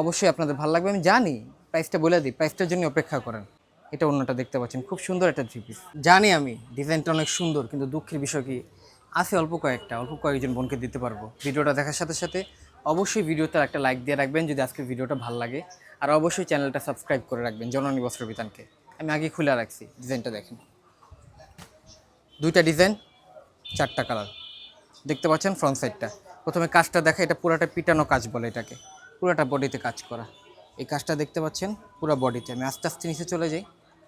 অবশ্যই আপনাদের ভালো লাগবে। আমি জানি প্রাইসটা বলে দিই প্রাইসটার জন্য অপেক্ষা করেন। এটা অন্যটা দেখতে পাচ্ছেন, খুব সুন্দর একটা থ্রি পিস জানি আমি ডিজাইনটা অনেক সুন্দর, কিন্তু দুঃখের বিষয় কি, আছে অল্প কয়েকটা, অল্প কয়েকজন বোনকে দিতে পারব। ভিডিওটা দেখার সাথে সাথে অবশ্যই ভিডিওতে একটা লাইক দিয়ে রাখবেন, যদি আজকের ভিডিওটা ভালো লাগে। আর অবশ্যই চ্যানেলটা সাবস্ক্রাইব করে রাখবেন, জননী বস্ত্র বিতানকে। আমি আগে খুলে রাখছি ডিজাইনটা দেখেন। দুইটা ডিজাইন চারটা কালার দেখতে পাচ্ছেন ফ্রন্ট সাইডটা প্রথমে কাজটা দেখা, এটা পুরাটা পিটানো কাজ বলে এটাকে। পুরাটা বডিতে কাজ করা। এই কাজটা দেখতে পাচ্ছেন পুরো বডিতে আমি আস্তে আস্তে নিচে চলে যাই।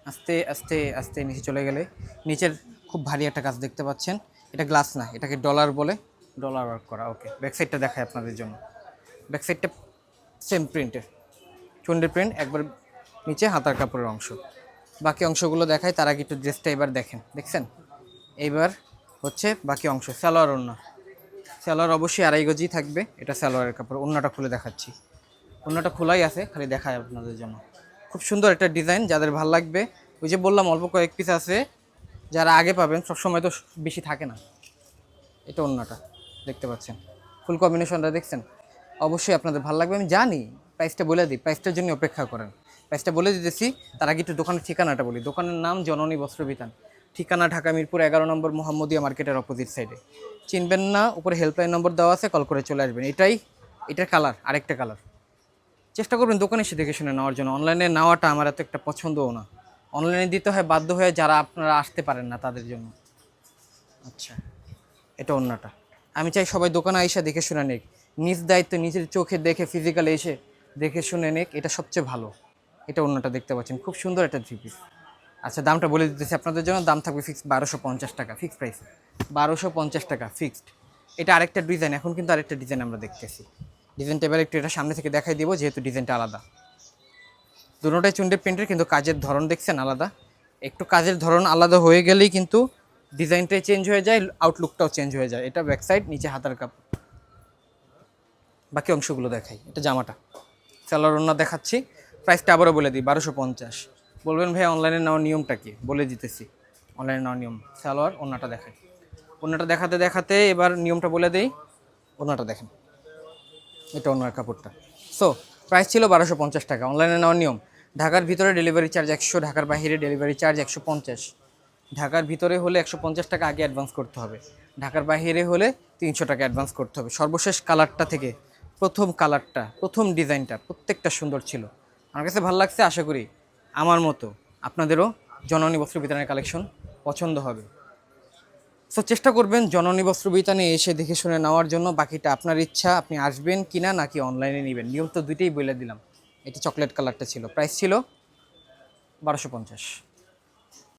আস্তে আস্তে আস্তে নিচে চলে গেলে নিচের খুব ভারী একটা কাজ দেখতে পাচ্ছেন। এটা গ্লাস না এটাকে ডলার বলে। ডলার ওয়ার্ক করা ওকে ব্যাক সাইডটা দেখায় আপনাদের জন্য। ব্যাক সাইডটা সেম প্রিন্টের চন্ডের প্রিন্ট একবার নিচে হাতার কাপড়ের অংশ। বাকি অংশগুলো দেখায় তার আগে একটু ড্রেসটা এবার দেখেন। দেখছেন? এইবার হচ্ছে বাকি অংশ সালোয়ার ওড়না। সালোয়ার অবশ্যই আড়াই গজি থাকবে। এটা সালোয়ারের কাপড় অন্যটা খুলে দেখাচ্ছি। অন্যটা খোলাই আছে, খালি দেখায় আপনাদের জন্য। খুব সুন্দর একটা ডিজাইন, যাদের ভালো লাগবে। ওই যে বললাম, অল্প কয়েক পিস আছে, যারা আগে পাবেন, সবসময় তো বেশি থাকে না। এটা অন্যটা দেখতে পাচ্ছেন। ফুল কম্বিনেশনটা দেখছেন? অবশ্যই আপনাদের ভালো লাগবে, আমি জানি। প্রাইসটা বলে দিই প্রাইসটার জন্য অপেক্ষা করেন। প্রাইসটা বলে দিতেছি, তার আগে একটু দোকানের ঠিকানাটা বলি। দোকানের নাম জননী বস্ত্রবিতান ঠিকানা ঢাকা মিরপুর এগারো নম্বর মোহাম্মদিয়া মার্কেটের অপোজিট সাইডে চিনবেন না, উপরে হেল্পলাইন নম্বর দেওয়া আছে কল করে চলে আসবেন। এটাই, এটার কালার আরেকটা কালার চেষ্টা করবেন দোকানে এসে দেখে শুনে নেওয়ার জন্য। অনলাইনে নেওয়াটা আমার এত একটা পছন্দও না। অনলাইনে দিতে হয়, বাধ্য হয়ে যারা আপনারা আসতে পারেন না তাদের জন্য। আচ্ছা এটা অন্যটা। আমি চাই সবাই দোকানে এসে দেখে শুনে নিক। নিজ দায়িত্ব, নিজের চোখে দেখে ফিজিক্যালি এসে দেখে শুনে নিক। এটা সবচেয়ে ভালো। এটা অন্যটা দেখতে পাচ্ছেন। খুব সুন্দর একটা থ্রি পিস আচ্ছা দামটা বলে দিতেছি আপনাদের জন্য। দাম থাকবে ফিক্সড বারোশো পঞ্চাশ টাকা ফিক্সড প্রাইস বারোশো পঞ্চাশ টাকা ফিক্সড এটা আরেকটা ডিজাইন এখন কিন্তু আরেকটা ডিজাইন আমরা দেখতেছি। ডিজাইনটা এবার একটু এটা সামনে থেকে দেখাই দিব, যেহেতু ডিজাইনটা আলাদা। দুটোটাই চুন্ডে প্রিন্টের কিন্তু কাজের ধরন দেখছেন আলাদা। একটু কাজের ধরন আলাদা হয়ে গেলেই কিন্তু ডিজাইনটাই চেঞ্জ হয়ে যায় আউটলুকটাও চেঞ্জ হয়ে যায়। এটা ব্যাক সাইড নিচে হাতার কাপ। বাকি অংশগুলো দেখাই, এটা জামাটা। স্যালোয়ার ওনা দেখাচ্ছি। প্রাইসটা আবারও বলে দিই, বারোশো পঞ্চাশ। বলবেন ভাই অনলাইনে নেওয়ার নিয়মটা কি? বলে দিতেছি। অনলাইনে নেওয়ার নিয়ম। সালোয়ার ওনাটা দেখাই। ওনাটা দেখাতে দেখাতে এবার নিয়মটা বলে দেই। ওনাটা দেখেন। এটা ওনার কাপড়টা। সো প্রাইস ছিল বারোশো পঞ্চাশ টাকা। অনলাইনে নেওয়ার নিয়ম। ঢাকার ভিতরে ডেলিভারি চার্জ একশো, ঢাকার বাইরে ডেলিভারি চার্জ একশো পঞ্চাশ। ঢাকার ভিতরে হলে একশো পঞ্চাশ টাকা আগে অ্যাডভান্স করতে হবে। ঢাকার বাইরে হলে তিনশো টাকা অ্যাডভান্স করতে হবে। সর্বশেষ কালারটা থেকে প্রথম কালারটা প্রথম ডিজাইনটা প্রত্যেকটা সুন্দর ছিল। আমার কাছে ভালো লাগছে, আশা করি আমার মতো আপনাদেরও জননী বস্ত্র বিতানের কালেকশন পছন্দ হবে। সো চেষ্টা করবেন জননী বস্ত্র বিতানে এসে দেখে শুনে নেওয়ার জন্য। বাকিটা আপনার ইচ্ছা, আপনি আসবেন কি না নাকি অনলাইনে নেবেন। নিয়ম তো দুইটাই বলে দিলাম। এটি চকলেট কালারটা ছিল। প্রাইস ছিল বারোশো পঞ্চাশ।